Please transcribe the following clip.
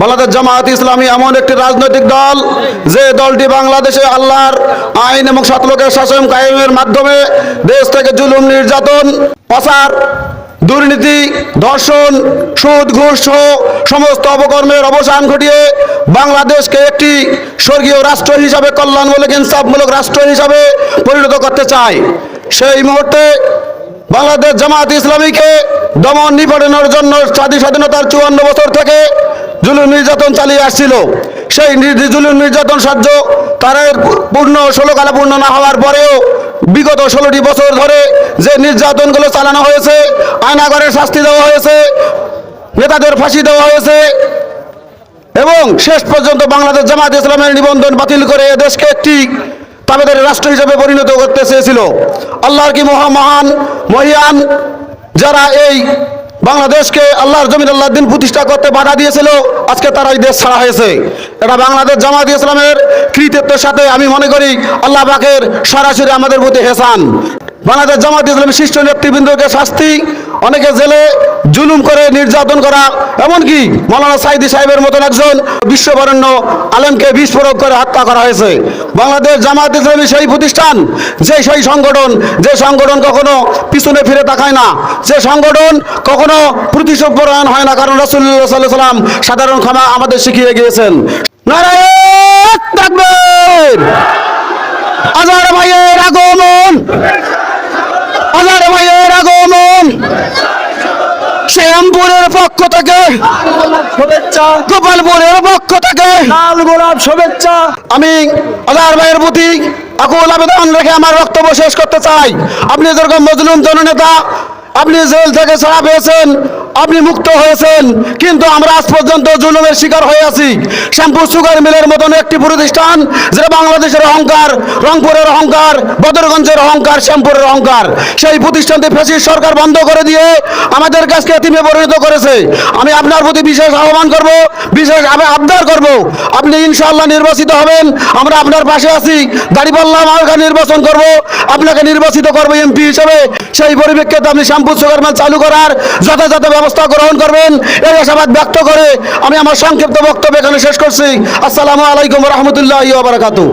বাংলাদেশ জামায়াত ইসলামী এমন একটি রাজনৈতিক দল যে দলটি বাংলাদেশে আল্লাহর আইন এবং সতলোকের শাসন কায়েমের মাধ্যমে দেশ থেকে জুলুম, নির্যাতন প্রচার দুর্নীতি, ধর্ষণ, সুদ, ঘুষ সহ সমস্ত অপকর্মের অবসান ঘটিয়ে বাংলাদেশকে একটি স্বর্গীয় রাষ্ট্র হিসাবে, কল্যাণমূলক, ইনসাফমূলক রাষ্ট্র হিসাবে পরিণত করতে চায়। সেই মুহূর্তে বাংলাদেশ জামাত ইসলামীকে দমন নিপটানোর জন্য স্বাধীন স্বাধীনতার চুয়ান্ন বছর থেকে জুলুম নির্যাতন চালিয়ে আসছিল। সেই জুলুম নির্যাতন সাহায্য তার পূর্ণ ষোলো কালা পূর্ণ না হওয়ার পরেও বিগত ষোলোটি বছর ধরে যে নির্যাতনগুলো চালানো হয়েছে, আয়নাগরের শাস্তি দেওয়া হয়েছে, নেতাদের ফাঁসি দেওয়া হয়েছে, এবং শেষ পর্যন্ত বাংলাদেশ জামাত ইসলামের নিবন্ধন বাতিল করে দেশকে একটি তাদের রাষ্ট্র হিসেবে পরিণত করতে চেয়েছিল। আল্লাহর কি মহা মহান মহিয়ান যারা এই বাংলাদেশকে আল্লাহর জমিন আল্লাহ দিন প্রতিষ্ঠা করতে বাধা দিয়েছিল, আজকে তারা এই দেশ ছাড়া হয়েছে। এটা বাংলাদেশ জামাত ইসলামের কৃতিত্বের সাথে আমি মনে করি আল্লাহ পাকের সরাসরি আমাদের প্রতি হেসান। বাংলাদেশ জামাত ইসলামের শীর্ষ নেতৃবৃন্দকে শাস্তি অনেকে জেলে জুলুম করে, নির্যাতন করা, এমনকি মৌলানা সাইদি সাহেবের মতন একজন বিশ্ববরেণ্য আলেমকে বিস্ফোরক করে হত্যা করা হয়েছে। বাংলাদেশ জামাত ইসলামী সেই প্রতিষ্ঠান, যে সেই সংগঠন, যে সংগঠন কখনো পিছনে ফিরে তাকায় না, যে সংগঠন কখনো প্রতিশোধ পরায়ণ হয় না, কারণ রসুল্লাহ সাল্লাহ সাল্লাম সাধারণ ক্ষমা আমাদের শিখিয়ে গিয়েছেন। নারায়ণ! শ্যামপুরের পক্ষ থেকে। শুভেচ্ছা। গোপালপুরের পক্ষ থেকে। লাল গোলাপ শুভেচ্ছা। আমি আদার ভাইয়ের প্রতি আকুল আবেদন রেখে আমার বক্তব্য শেষ করতে চাই। আপনি যেরকম মজলুম জননেতা আপনি জেল থেকে ছাড়া পেয়েছেন। আপনি মুক্ত হয়েছেন। কিন্তু আমরা আজ পর্যন্ত জুলুমের শিকার হয়ে আছি। শ্যাম্পু, সুগার, মিলের মতন একটি প্রতিষ্ঠান, যেটা বাংলাদেশের অহংকার, রংপুরের অহংকার, বদরগঞ্জের অহংকার, শ্যামপুরের অহংকার। সেই প্রতিষ্ঠানটি ফেসিস সরকার বন্ধ করে দিয়ে আমাদের কাছকে এতিমে পরিণত করেছে। আমি আপনার প্রতি বিশেষ আহ্বান করব, বিশেষ আবে- আবদার করব। আপনি ইনশাআল্লাহ নির্বাচিত হবেন। আমরা আপনার পাশে আছি। দাঁড়িপাল্লা মার্কা নির্বাচন করব। আপনাকে নির্বাচিত করব এমপি হিসেবে। সেই পরিপ্রেক্ষিতে আপনি শ্যাম্পু, সুগার, মিল চালু করার যথাযথ ব্যবস্থা গ্রহণ করবেন। এই আশাবাদ ব্যক্ত করে আমি আমার সংক্ষিপ্ত বক্তব্য এখানে শেষ করছি। আসসালামু আলাইকুম রহমতুল্লাহ বারাকাতু